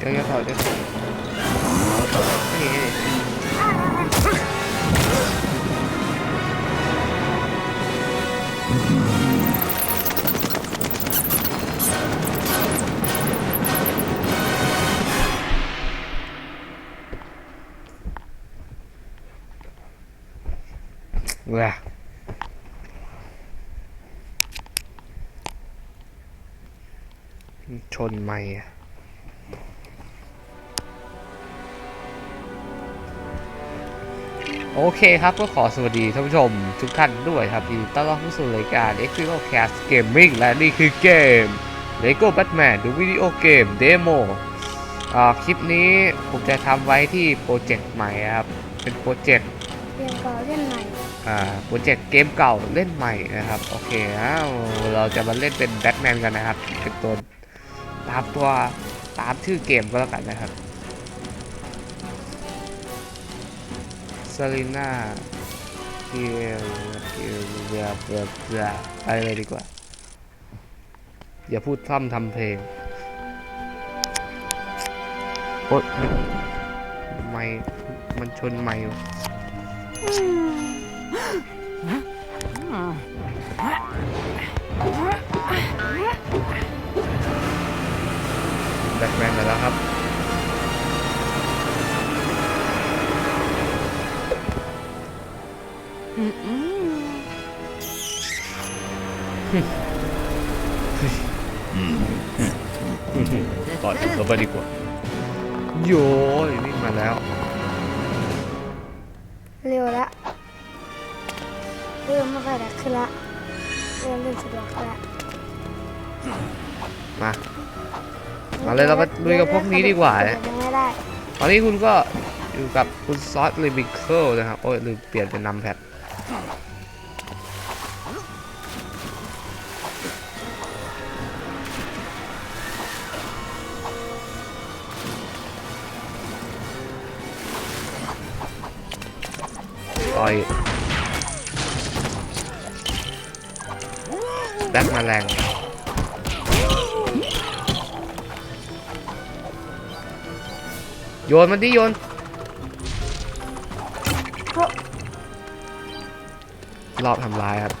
เดี๋ยวจะถอเดี๋ยวนี่นี่เว้ยชนไม่อะ โอเคครับก็ขอสวัสดีท่านผู้ชมทุกท่านด้วยครับยินดีต้อนรับเข้าสู่รายการ x o Cast Gaming และนี่คือเกม Lego Batman ดูวิดีโอเกมเดโมอ่าคลิปนี้ผมจะทำไว้ที่โปรเจกต์ใหม่ครับ เป็นโปรเจกต์เรียนก่อนเล่นใหม่อ่าโปรเจกต์เกมเก่าเล่นใหม่นะครับโอเคอ้าวเราจะมาเล่นเป็นแบทแมนกันนะครับเป็นตัวตามตัวตามชื่อเกมก็แล้วกันนะครับ ลิน่าเกียวเกียวเบียเบียเบียไปเลยดีกว่า อย่าพูดพร่ำทำเพลงโอ๊ยไม่มันชนไม่วะแบทแมนมาแล้วครับ ต่อยเข้าไปดีกว่า โยยวิ่งมาแล้ว เร็วละเริ่มไม่ค่อยแรงขึ้นละเริ่มเล่นสะดวกขึ้นละมามาเลยเรามาลุยกับพวกนี้ดีกว่านะยังไม่ได้ตอนนี้คุณก็อยู่กับคุณซอสลิมิเคิลนะครับ โอ้ยลืมเปลี่ยนเป็นนำแพด ต่อยแบ็คมาแรงโยนมันดิโยนรอบทำลายครับ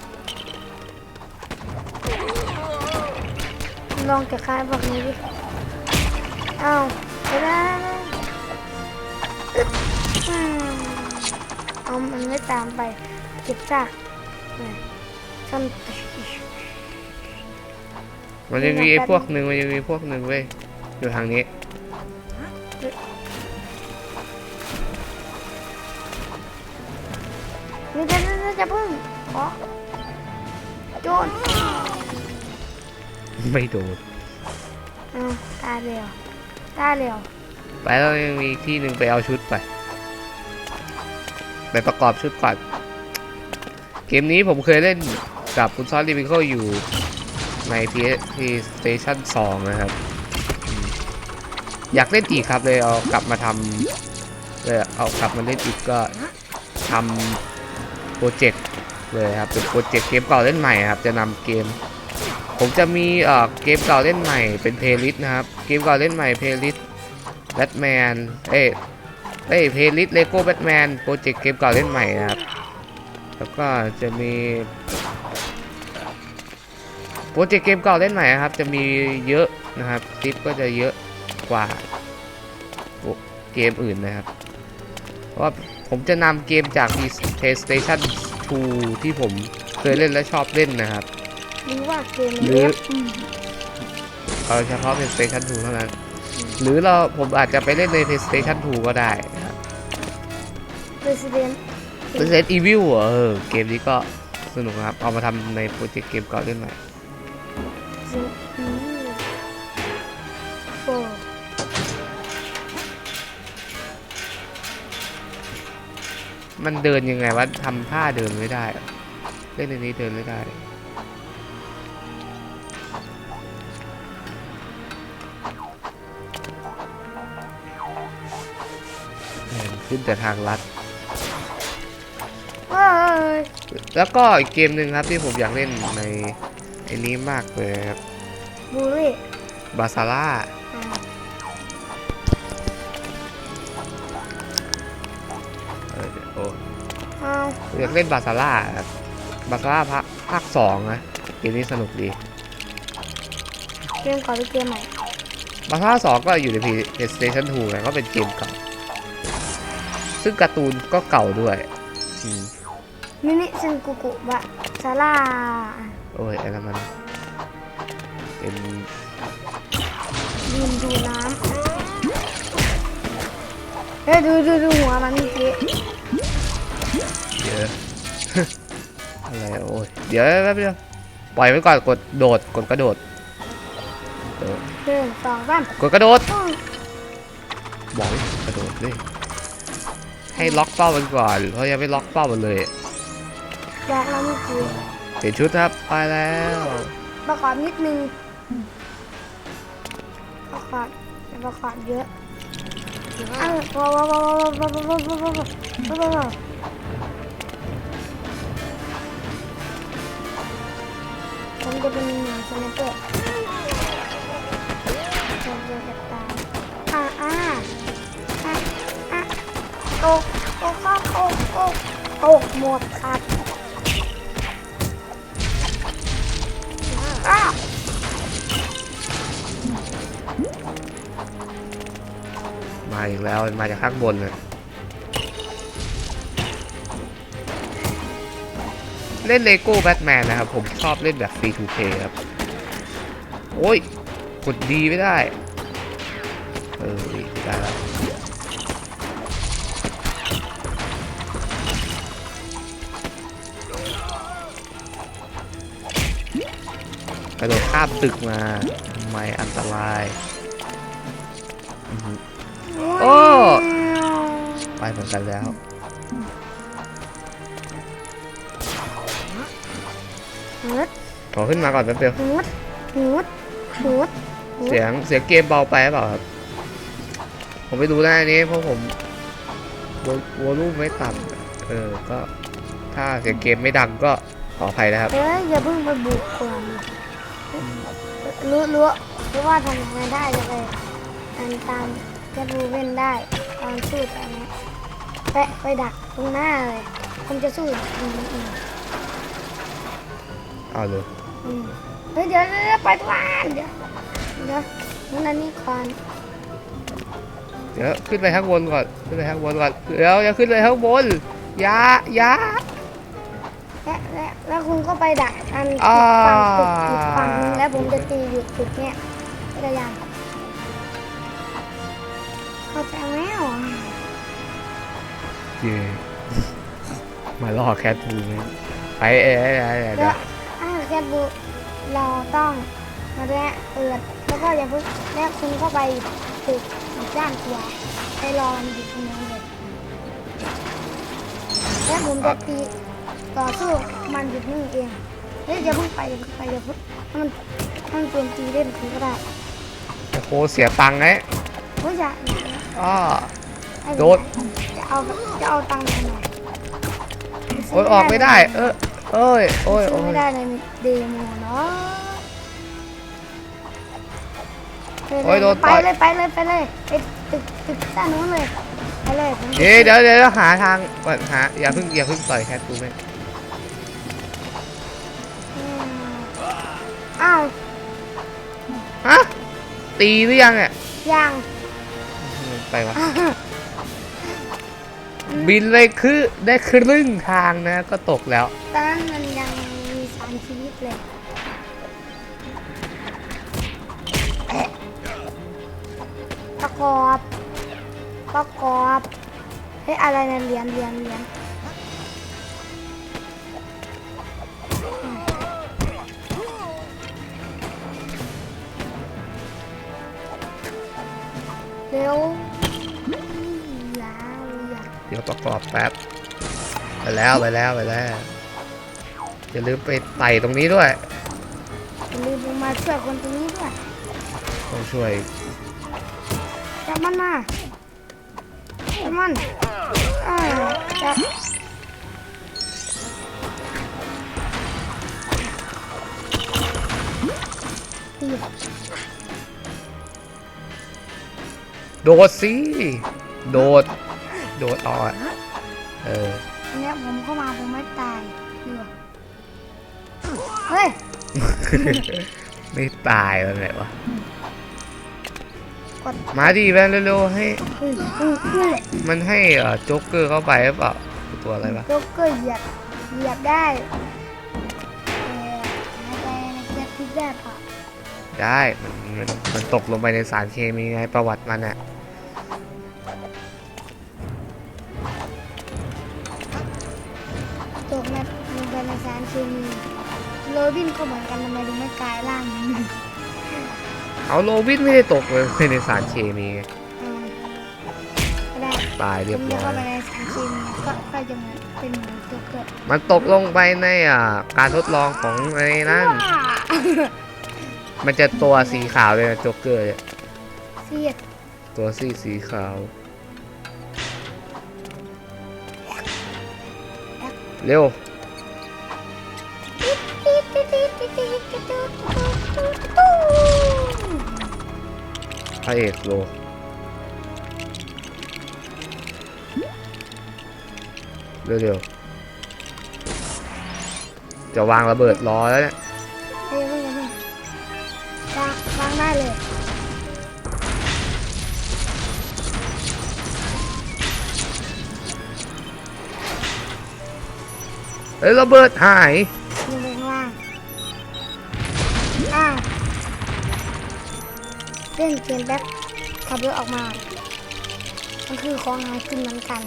ลองจะคลายพวกนี้ดิ อ้าวไม่ได้ เอามันไม่ตามไป เก็บซากเนี่ยฉันมันยังมีไอ้พวกหนึ่งมันยังมีพวกหนึ่งเว้ยอยู่ทางนี้นี่จะจะจะพึ่งขอโจนไม่โดนอ้าวตาเร็วตาเร็วไปแล้วยังมีอีกที่หนึ่งไปเอาชุดไป ไปประกอบชุดก่อน เกมนี้ผมเคยเล่นกับคุณซอสลิมิเคิลอยู่ใน PSP Station 2 นะครับ อยากเล่นอีกครับเลยเอากลับมาทำเลยเอากลับมาเล่นอีกก็ทำโปรเจกต์เลยครับเป็นโปรเจกต์เกมเก่าเล่นใหม่ครับ จะนำเกม ผมจะมีเอ่อเกมเก่าเล่นใหม่เป็นเพลย์ลิสต์นะครับ เกมเก่าเล่นใหม่เพลย์ลิสต์แบทแมนเอ้ย เอ้ยเพลย์ลิสต์เลโก้แบทแมนโปรเจกต์เกมเก่าเล่นใหม่นะครับ แล้วก็จะมีโปรเจกต์เกมเก่าเล่นใหม่นะครับ จะมีเยอะนะครับคลิปก็จะเยอะกว่าเกมอื่นนะครับ เพราะว่าผมจะนำเกมจาก PlayStation 2 ที่ผมเคยเล่นและชอบเล่นนะครับ หรือว่าเกมหรือเล็บอืมเอาเฉพาะ PlayStation 2 เท่านั้น หรือเราผมอาจจะไปเล่นใน PlayStation 2 ก็ได้ รับ Resident Resident Evil เหรอเออเกมนี้ก็สนุกนะครับ เอามาทำในโปรเจกต์เกมเก่าเล่นใหม่มันเดินยังไงวะทำท่าเดินไม่ได้เล่นในนี้เดินไม่ได้ ขึ้นแต่ทางลัด แล้วก็อีกเกมหนึ่งครับที่ผมอยากเล่นในไอ้นี้มากเลยครับบูเล่บาซาร่าอยากเล่นบาซาร่าครับบาซาร่าภาคสองนะเกมนี้สนุกดี เกมก่อนหรือเกมใหม่บาซาร่าสองก็อยู่ใน PlayStation 2นะก็เป็นเกมเก่าซึ่งการ์ตูนก็เก่าด้วยอืม มินิซึนกุกุบะซาร่าโอ้ยอันนั้นมันเป็นยืนดูน้ำเฮ้ยดูดูดูหัวมันเมื่อกี้เยอะ อะไรโอ้ยเดี๋ยวแป๊บเดียวปล่อยไว้ก่อนกดโดดกดกระโดดเออหนึ่งสองสามกดกระโดดปุ้งบอกให้กระโดดเลยให้ล็อกเป้ามันก่อนเพราะยังไม่ล็อกเป้ามันเลย แยกแล้วเมื่อกี้เปลี่ยนชุดครับไปแล้วประกอบนิดนึงประกอบประกอบเยอะอ้าวว้าวว้าวว้าวว้าวว้าวว้าวว้าวว้าวว้าวว้าวผมจะเป็นหนังสไนเปอร์ผมจะจัดการอ่าอ่าอ่าอ่าตกตกครับตกตกตกหมดครับ มาอีกแล้วมาจากข้างบนเลยเล่นเลโก้แบทแมนนะครับ ผมชอบเล่นแบบ free to play ครับ โอ้ย กดดีไม่ได้ เออดีได้แล้วกระโดดข้ามตึกมาทำไมอันตรายอือ โอ้ไปเหมือนกันแล้วหืดขอขึ้นมาก่อนแป๊บเดียวหืดหืดหืดเสียงเสียงเกมเบาไปหรือเปล่าครับผมไม่รู้นะอันนี้เพราะผมวอลลุ่มไม่ต่ำเออก็ถ้าเสียงเกมไม่ดังก็ขออภัยนะครับ เอ้ยอย่าเพิ่งไปบุกก่อนรู้รู้รู้ว่าทำยังไงได้จะไปอันตาม แคทบูเว่นได้ตอนสู้ตอนนี้ไปไปดักตรงหน้าเลยผมจะสู้อืมอืมเอาเลยอืมเฮ้ยเดี๋ยวเดี๋ยวเดี๋ยวไปทุกวันเดี๋ยวเดี๋ยวงั้นอันนี้ก่อนเดี๋ยวขึ้นไปข้างบนก่อนขึ้นไปข้างบนก่อนเดี๋ยวอย่าขึ้นไปข้างบนอย่าอย่าและและแล้วคุณก็ไปดักอันอ่าฝั่งตึกอีกฝั่งนึงแล้วผมจะตีอยู่จุดเนี้ยจักรยาน เข้าใจไหมอะเย่มาล่อแคทบูไหมไปเอ้ยเอ้ยเอ้ยเอ้ยเดี๋แล้ยววถ้าแคทบูเราต้องมาแวะเปิดแล้วก็อย่าเพิ่งแล้วคุณก็ไปตึกอีกด้านขวาไปรอมันอยู่ตรงนั้นเลยแล้วผมจะตีต่อสู้มันอยู่นี่เองเฮ้ยอย่าเพิ่งไปอย่าเพิ่งไปอย่าเพิ่งให้มันให้มันโจมตีเล่นคุณก็ได้โอ้โหเสียตังค์ไงเฮ้ยอย่า อย่าอ้อให้โดด จะเอาจะเอาตังค์ไปไหนโอ้ยออกไม่ได้ เออเอ้ยโอ้ยซื้โอ้อไม่ยได้ในเดโมเนาะโอ้ยโดนไปต่อยเลยไปเลยไปเลยไปตึกตึกด้านนู้นเลยไปเลยผมเดี๋ยวเดี๋ยวเดี๋ยวหาทางก่อนหาอย่าเพิ่งอย่าเพิ่งต่อยแคทบูไหมอืมอ้าวฮะตีหรือยังอะยัง ไปวะ บินเลยคือได้ครึ่งทางนะ ก็ตกแล้ว ตอนนั้นมันยังมีสามชีวิตเลยประกอบประกอบเฮ้ยอะไรนะเหรียญเหรียญเหรียญเร็ว ประกอบแป๊บไปแล้วไปแล้วไปแล้วอย่าลืมไปไต่ตรงนี้ด้วยอย่าลืมลงมาช่วยคนตรงนี้ด้วยต้องช่วยจับมันมาจับมันอ่าจับตีโดดสิโดด โดดออกอะเอออันเนี้ยผมเข้ามาผมไม่ตายเดี๋ยวเฮ้ยไม่ตายแล้วไหนวะกดมาดีแวนเร็วๆให้เฮ้ยเฮ้ยเฮ้ยมันให้เอ่อโจ๊กเกอร์เข้าไปหรือเปล่าตัวอะไรวะโจ๊กเกอร์เหยียบเหยียบได้เอ่อหายใจในเจ็ตพิษได้ปะได้มันมันมันตกลงไปในสารเคมีไงประวัติมันอะารเคมีโรบินก็เหมือนกันทำไมถึงไม่กลายร่างเหมือนกันเอาโรบินไม่ได้ตกเลยในสารเคมีไงอืมก็ได้ตายเรียบผมร้จะอเข้าไปยในสารเคมีก็ก็จะเหมือนเป็นเหมือนโจ๊กเกอร์มันตกลงไปในอ่าการทดลองของไอ้นั่น ว้ามันจะตัวสีขาวเลยนะโจ๊กเกอร์เนี่ยเสียดตัวสีสีขาว เร็ว ระเอกโลเร็วๆจะวางระเบิดรอแล้วเนี่ยเฮ้ยเฮ้ยเฮ้ยวางวางได้เลยเอ้ยระเบิดหาย เล่นเกมแป๊บขับรถออกมา มันคือของหากินเหมือนกัน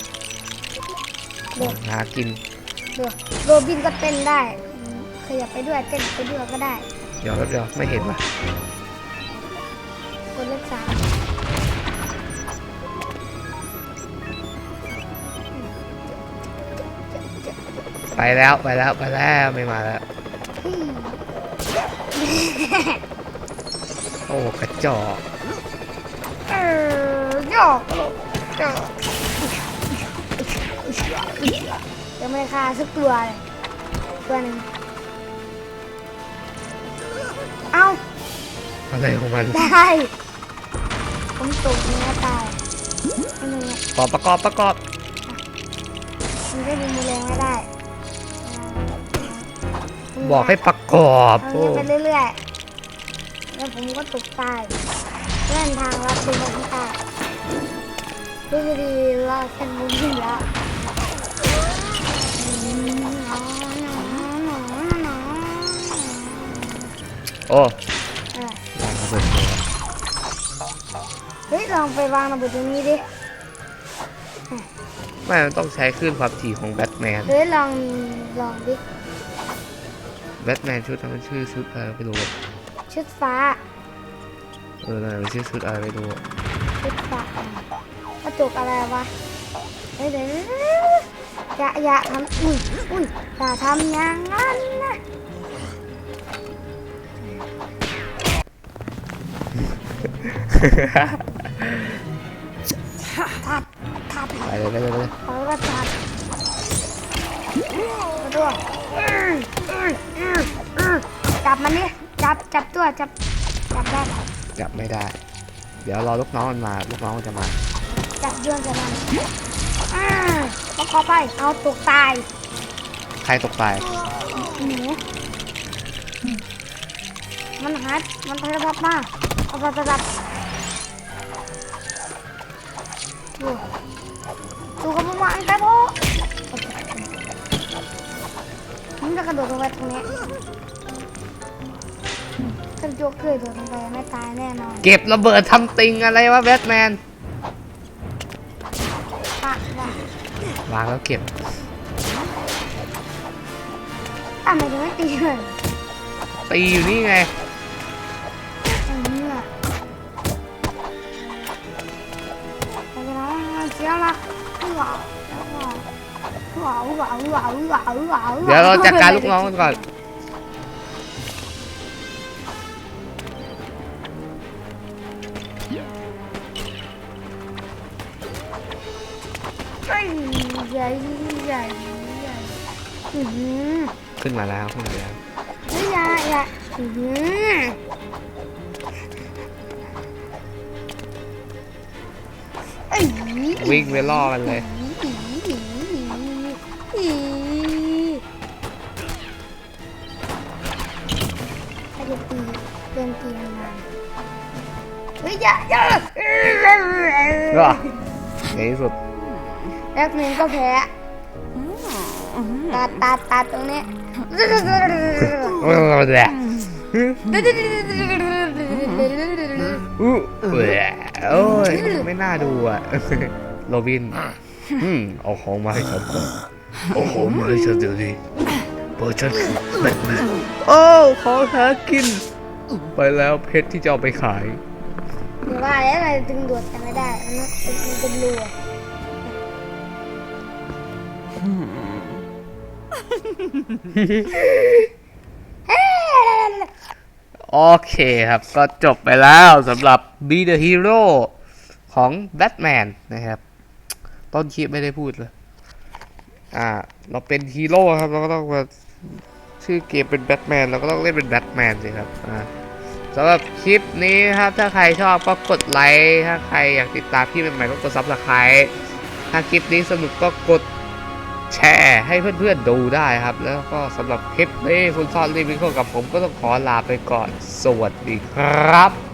เดือดหากินเดือดโรบินก็เต้นได้อืมขยับไปด้วยเต้นไปด้วยก็ได้ เดี๋ยวแป๊บเดียวไม่เห็นว่ะกดเลขสามไปแล้วไปแล้วไปแล้วไม่มาแล้วพี่โอ้กระจอกเออยอกจอกยังไม่ได้ฆ่าสักตัวเลยตัวหนึ่งเอ้าอะไรของมันได้ผมตกเนื้อตายอันนึงเนี่ยขอประกอบประกอบมันก็ดูมือแรงไม่ได้บอกให้ประกอบเอาโอ้ เงี้ยไปเรื่อยๆ แล้วผมก็ตกตายเล่นทางลัดเป็นคนตายดูดีๆเราเป็นมุมที่แล้วอืมหนอหนอหนอหนอโอ้เออวางระเบิดเลยเฮ้ยลองไปวางระเบิดตรงนี้ดิไม่มันต้องใช้คลื่นความถี่ของแบทแมน เฮ้ยลองลองดิ แบทแมนชุดนั้นมันชื่อชุดอะไรไม่รู้อะ ชุดฟ้า เออนั่นนะมันชื่อชุดอะไรไม่รู้อะชุดฟ้ากระจกอะไรวะเฮ้ยเดี๋ยวอย่าอย่าทำอุ้ยอุ้ยอย่าทำอย่างนั้นนะทับทับไปเลยไปเลยไปเลยเขาก็ทับมาด้วยอื้ออื้ออื้ออื้อจับมันนี่ จับจับตัวจับจับได้ปะจับไม่ได้ เดี๋ยวรอลูกน้องมันมาลูกน้องมันจะมา จับย้อนจะมันอื้อมาขอไปเอาตกตายใครตกตายหนูมันหามันพยายามมาเอาไปจับดูดูกับมันวางไปโบมันจะกระโดดลงไปตรงนี้ ถ้าโยกเกยโดดลงไปไม่ตายแน่นอนเก็บระเบิดทำติงอะไรวะแบทแมนปะว่ะวางแล้วเก็บอะไม่ถึงไม่ตีเลยตีอยู่นี่ไงอย่างนี้อะแต่เวลามันเสียละว้าวว้าวว้าวว้าวว้าวว้าวเดี๋ยวเราจัดการลูกน้องกันก่อน หญ่ใหญ่ใหญ่อืหือขึ้นมาแล้วขึ้นมาแล้ว ไม่ใหญ่ใหญ่วิ่งไปล่อมันเลย อื้อหืออื้ตีเดินตีมันมาเฮ้ยย่าย่า หรอในที่สุด แป๊บนึงก็แพ้ตัดตัดตัดตรงนี้แหละอู้แหละโอ้ยไม่น่าดูอะโรบินอืมเอาของมาให้ฉันก่อนเอาของมาให้ฉันเดี๋ยวนี้เพราะฉันคือแบทแมนโอ้ของหากิน ไปแล้วเพชรที่จะเอาไปขายอย่าว่าแล้วอะไรดึงดูดกันไม่ได้มันเป็นมันเป็นรูอะเฮ้ย โอเคครับ ก็จบไปแล้วสำหรับ Be the Hero ของ Batman นะครับ ต้นคลิปไม่ได้พูดเลย อ่า เราเป็นฮีโร่ครับ เราก็ต้องมาชื่อเกมเป็นแบทแมนเราก็ต้องเล่นเป็นแบทแมนสิครับ อ่าสำหรับคลิปนี้ครับ ถ้าใครชอบก็กดไลค์ ถ้าใครอยากติดตามพี่ใหม่ๆก็กดซับสไครต์ถ้าคลิปนี้สนุกก็กด แชร์ให้เพื่อนๆดูได้ครับ แล้วก็สำหรับคลิปนี้คุณซ่อนรีวิวกับผมก็ต้องขอลาไปก่อน สวัสดีครับ